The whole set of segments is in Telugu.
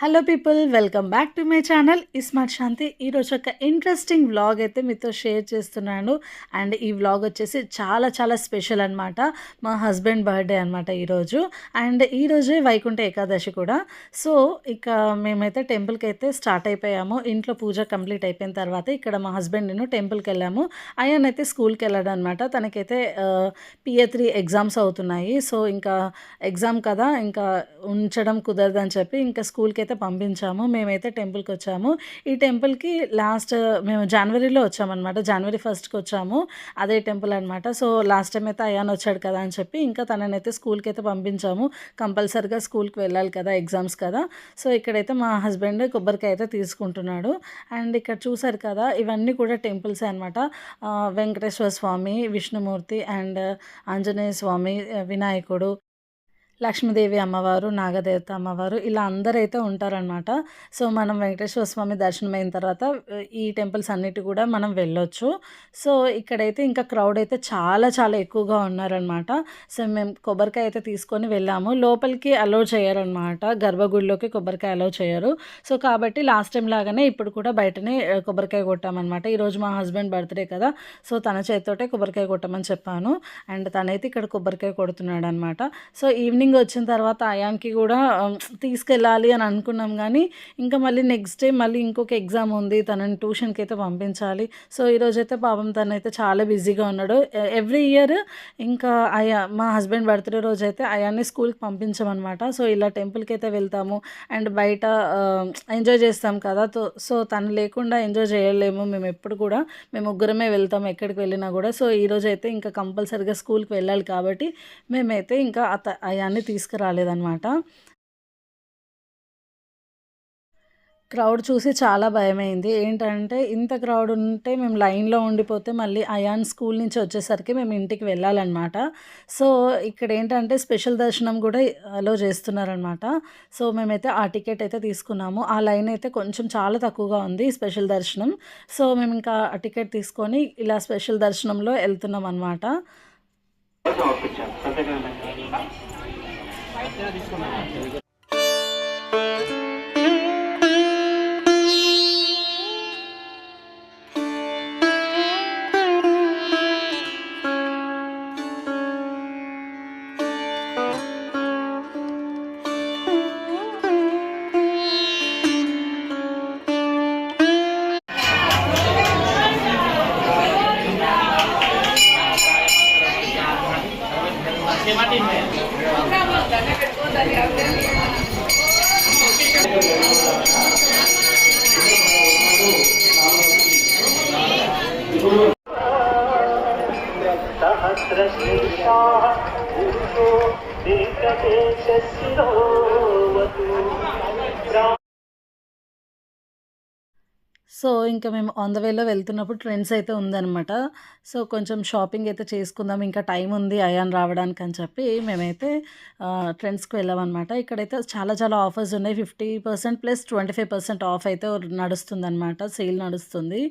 Hello people welcome back to my channel iSmart Shanthi ఈరోజు ఒక ఇంట్రెస్టింగ్ వ్లాగ్ అయితే మీతో షేర్ చేస్తున్నాను. అండ్ ఈ వ్లాగ్ వచ్చేసి చాలా చాలా స్పెషల్ అనమాట మా హస్బెండ్ బర్త్డే అనమాట ఈరోజు అండ్ ఈరోజే వైకుంఠ ఏకాదశి కూడా. సో ఇక మేమైతే టెంపుల్కి అయితే స్టార్ట్ అయిపోయాము. ఇంట్లో పూజ కంప్లీట్ అయిపోయిన తర్వాత ఇక్కడ మా హస్బెండ్ నేను టెంపుల్కి వెళ్ళాము. అయ్యాన్ అయితే స్కూల్కి వెళ్ళాడు అనమాట తనకైతే పిఏ త్రీ ఎగ్జామ్స్ అవుతున్నాయి. సో ఇంకా ఎగ్జామ్ కదా ఇంకా ఉంచడం కుదరదని చెప్పి ఇంకా స్కూల్కి అయితే పంపించాము మేమైతే టెంపుల్కి వచ్చాము. ఈ టెంపుల్కి లాస్ట్ మేము జనవరిలో వచ్చామన్నమాట. జనవరి ఫస్ట్కి వచ్చాము అదే టెంపుల్ అనమాట సో లాస్ట్ టైం అయితే అయాన్ వచ్చాడు కదా అని చెప్పి ఇంకా తననైతే స్కూల్కి అయితే పంపించాము. కంపల్సరిగా స్కూల్కి వెళ్ళాలి కదా ఎగ్జామ్స్ కదా. సో ఇక్కడైతే మా హస్బెండ్ కొబ్బరికాయ అయితే తీసుకుంటున్నాడు. అండ్ ఇక్కడ చూసారు కదా ఇవన్నీ కూడా టెంపుల్స్ అనమాట వెంకటేశ్వర స్వామి విష్ణుమూర్తి అండ్ ఆంజనేయ స్వామి వినాయకుడు లక్ష్మీదేవి అమ్మవారు నాగదేవత అమ్మవారు ఇలా అందరైతే ఉంటారనమాట సో మనం వెంకటేశ్వర స్వామి దర్శనం అయిన తర్వాత ఈ టెంపుల్స్ అన్నిటి కూడా మనం వెళ్ళొచ్చు. సో ఇక్కడైతే ఇంకా క్రౌడ్ అయితే చాలా చాలా ఎక్కువగా ఉన్నారనమాట సో మేము కొబ్బరికాయ అయితే తీసుకొని వెళ్ళాము. లోపలికి అలో చేయరనమాట గర్భగుడిలోకి కొబ్బరికాయ అలో చేయరు. సో కాబట్టి లాస్ట్ టైం లాగానే ఇప్పుడు కూడా బయటనే కొబ్బరికాయ కొట్టామన్నమాట. ఈరోజు మా హస్బెండ్ బర్త్డే కదా సో తన చేతితోటే కొబ్బరికాయ కొట్టమని చెప్పాను. అండ్ తనైతే ఇక్కడ కొబ్బరికాయ కొడుతున్నాడు అనమాట సో ఈవినింగ్ ఈవినింగ్ వచ్చిన తర్వాత అయాన్కి కూడా తీసుకెళ్ళాలి అని అనుకున్నాం కానీ ఇంకా మళ్ళీ నెక్స్ట్ డే మళ్ళీ ఇంకొక ఎగ్జామ్ ఉంది తనని ట్యూషన్కి అయితే పంపించాలి. సో ఈరోజు అయితే పాపం తనైతే చాలా బిజీగా ఉన్నాడు. ఎవ్రీ ఇయర్ ఇంకా అయా మా హస్బెండ్ బర్త్డే రోజు అయితే అయాన్ని స్కూల్కి పంపించమన్నమాట. సో ఇలా టెంపుల్కి అయితే వెళ్తాము అండ్ బయట ఎంజాయ్ చేస్తాం కదా. సో తను లేకుండా ఎంజాయ్ చేయలేము. మేము ఎప్పుడు కూడా మేము ముగ్గురమే వెళ్తాం ఎక్కడికి వెళ్ళినా కూడా. సో ఈరోజు అయితే ఇంకా కంపల్సరీగా స్కూల్కి వెళ్ళాలి కాబట్టి మేమైతే ఇంకా అత అయాన్ని దాన్ని తీసుకురాలేదనమాట. క్రౌడ్ చూసి చాలా భయమైంది. ఏంటంటే ఇంత క్రౌడ్ ఉంటే మేము లైన్లో ఉండిపోతే మళ్ళీ అయాన్ స్కూల్ నుంచి వచ్చేసరికి మేము ఇంటికి వెళ్ళాలన్నమాట సో ఇక్కడ ఏంటంటే స్పెషల్ దర్శనం కూడా అలో చేస్తున్నారనమాట. సో మేమైతే ఆ టికెట్ అయితే తీసుకున్నాము. ఆ లైన్ అయితే కొంచెం చాలా తక్కువగా ఉంది స్పెషల్ దర్శనం. సో మేము ఇంకా ఆ టికెట్ తీసుకొని ఇలా స్పెషల్ దర్శనంలో వెళ్తున్నాం అనమాట della discoteca. Gracias. सहस्रशीर्षाः पुरुषो देशदेशशिरोवतु సో ఇంకా మేము ఆన్ ద వేలో వెళ్తున్నప్పుడు ట్రెండ్స్ అయితే ఉందనమాట సో కొంచెం షాపింగ్ అయితే చేసుకుందాం ఇంకా టైం ఉంది అయాన్ రావడానికి అని చెప్పి మేమైతే ట్రెండ్స్కి వెళ్ళామన్నమాట. ఇక్కడైతే చాలా చాలా ఆఫర్స్ ఉన్నాయి. Fifty percent plus twenty five percent off అయితే నడుస్తుంది అనమాట సేల్ నడుస్తుంది.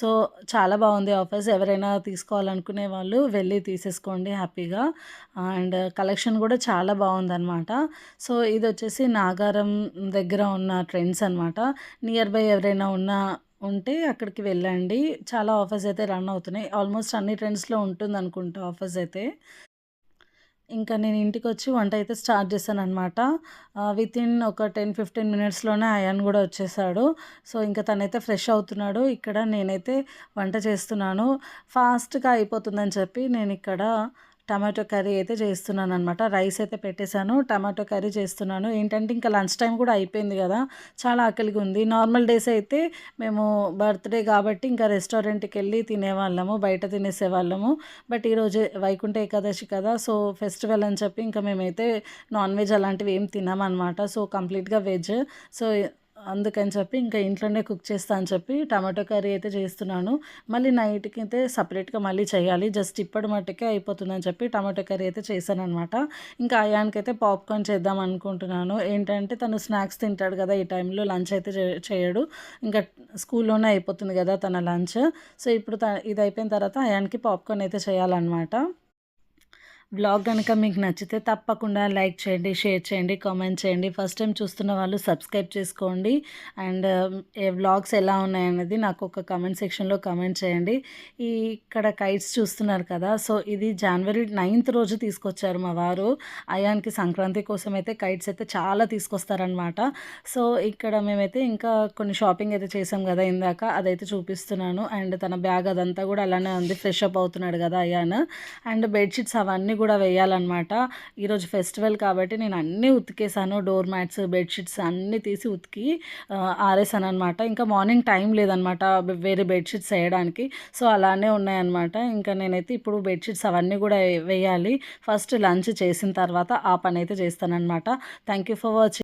సో చాలా బాగుంది ఆఫర్స్ ఎవరైనా తీసుకోవాలనుకునే వాళ్ళు వెళ్ళి తీసేసుకోండి హ్యాపీగా. అండ్ కలెక్షన్ కూడా చాలా బాగుందన్నమాట. సో ఇది వచ్చేసి నాగారం దగ్గర ఉన్న ట్రెండ్స్ అనమాట నియర్ బై ఎవరైనా ఉన్న ఉంటే అక్కడికి వెళ్ళండి. చాలా ఆఫర్స్ అయితే రన్ అవుతున్నాయి. ఆల్మోస్ట్ అన్ని ట్రెండ్స్లో ఉంటుంది అనుకుంటా ఆఫర్స్ అయితే. ఇంకా నేను ఇంటికి వచ్చి వంట అయితే స్టార్ట్ చేశాను అనమాట విత్ ఇన్ ఒక టెన్ ఫిఫ్టీన్ మినిట్స్లోనే అయాన్ కూడా వచ్చేసాడు. సో ఇంకా తనైతే ఫ్రెష్ అవుతున్నాడు. ఇక్కడ నేనైతే వంట చేస్తున్నాను. ఫాస్ట్గా అయిపోతుందని చెప్పి నేను ఇక్కడ టమాటో కర్రీ అయితే చేస్తున్నాను అనమాట రైస్ అయితే పెట్టేశాను టమాటో కర్రీ చేస్తున్నాను. ఏంటంటే ఇంకా లంచ్ టైం కూడా అయిపోయింది కదా చాలా ఆకలిగా ఉంది. నార్మల్ డేస్ అయితే మేము బర్త్డే కాబట్టి ఇంకా రెస్టారెంట్కి వెళ్ళి తినేవాళ్ళము బయట తినేసేవాళ్ళము. బట్ ఈరోజు వైకుంఠ ఏకాదశి కదా సో ఫెస్టివల్ అని చెప్పి ఇంకా మేమైతే నాన్ వెజ్ అలాంటివి ఏం తినామన్నమాట. సో కంప్లీట్గా వెజ్. సో అందుకని చెప్పి ఇంకా ఇంట్లోనే కుక్ చేస్తా అని చెప్పి టమాటో కర్రీ అయితే చేస్తున్నాను. మళ్ళీ నైట్కి అయితే సపరేట్గా మళ్ళీ చేయాలి. జస్ట్ ఇప్పటి మట్టుకే అయిపోతుందని చెప్పి టమాటో కర్రీ అయితే చేశాను అనమాట ఇంకా అయానికైతే పాప్కార్న్ చేద్దాం అనుకుంటున్నాను. ఏంటంటే తను స్నాక్స్ తింటాడు కదా ఈ టైంలో లంచ్ అయితే చేయడు. ఇంకా స్కూల్లోనే అయిపోతుంది కదా తన లంచ్. సో ఇప్పుడు ఇది అయిపోయిన తర్వాత అయానికి పాప్కార్న్ అయితే చేయాలన్నమాట. వ్లాగ్ కనుక మీకు నచ్చితే తప్పకుండా లైక్ చేయండి షేర్ చేయండి కామెంట్ చేయండి. ఫస్ట్ టైం చూస్తున్న వాళ్ళు సబ్స్క్రైబ్ చేసుకోండి. అండ్ ఏ వ్లాగ్స్ ఎలా ఉన్నాయనేది నాకు ఒక కమెంట్ సెక్షన్లో కామెంట్ చేయండి. ఈ ఇక్కడ కైట్స్ చూస్తున్నారు కదా సో ఇది జనవరి నైన్త్ రోజు తీసుకొచ్చారు మా వారు. అయాన్కి సంక్రాంతి కోసం అయితే కైట్స్ అయితే చాలా తీసుకొస్తారనమాట సో ఇక్కడ మేమైతే ఇంకా కొన్ని షాపింగ్ అయితే చేసాం కదా ఇందాక అదైతే చూపిస్తున్నాను. అండ్ తన బ్యాగ్ అదంతా కూడా అలానే ఉంది ఫ్రెష్ అప్ అవుతున్నాడు కదా అయాన్. అండ్ బెడ్షీట్స్ అవన్నీ కూడా వేయాలన్నమాట. ఈరోజు ఫెస్టివల్ కాబట్టి నేను అన్నీ ఉతికేసాను. డోర్ మ్యాట్స్ బెడ్షీట్స్ అన్నీ తీసి ఉతికి ఆరేసాను అనమాట ఇంకా మార్నింగ్ టైం లేదనమాట వేరే బెడ్షీట్స్ వేయడానికి. సో అలానే ఉన్నాయన్నమాట. ఇంకా నేనైతే ఇప్పుడు బెడ్షీట్స్ అవన్నీ కూడా వేయాలి. ఫస్ట్ లంచ్ చేసిన తర్వాత ఆ పని అయితే చేస్తానన్నమాట. Thank you for watching.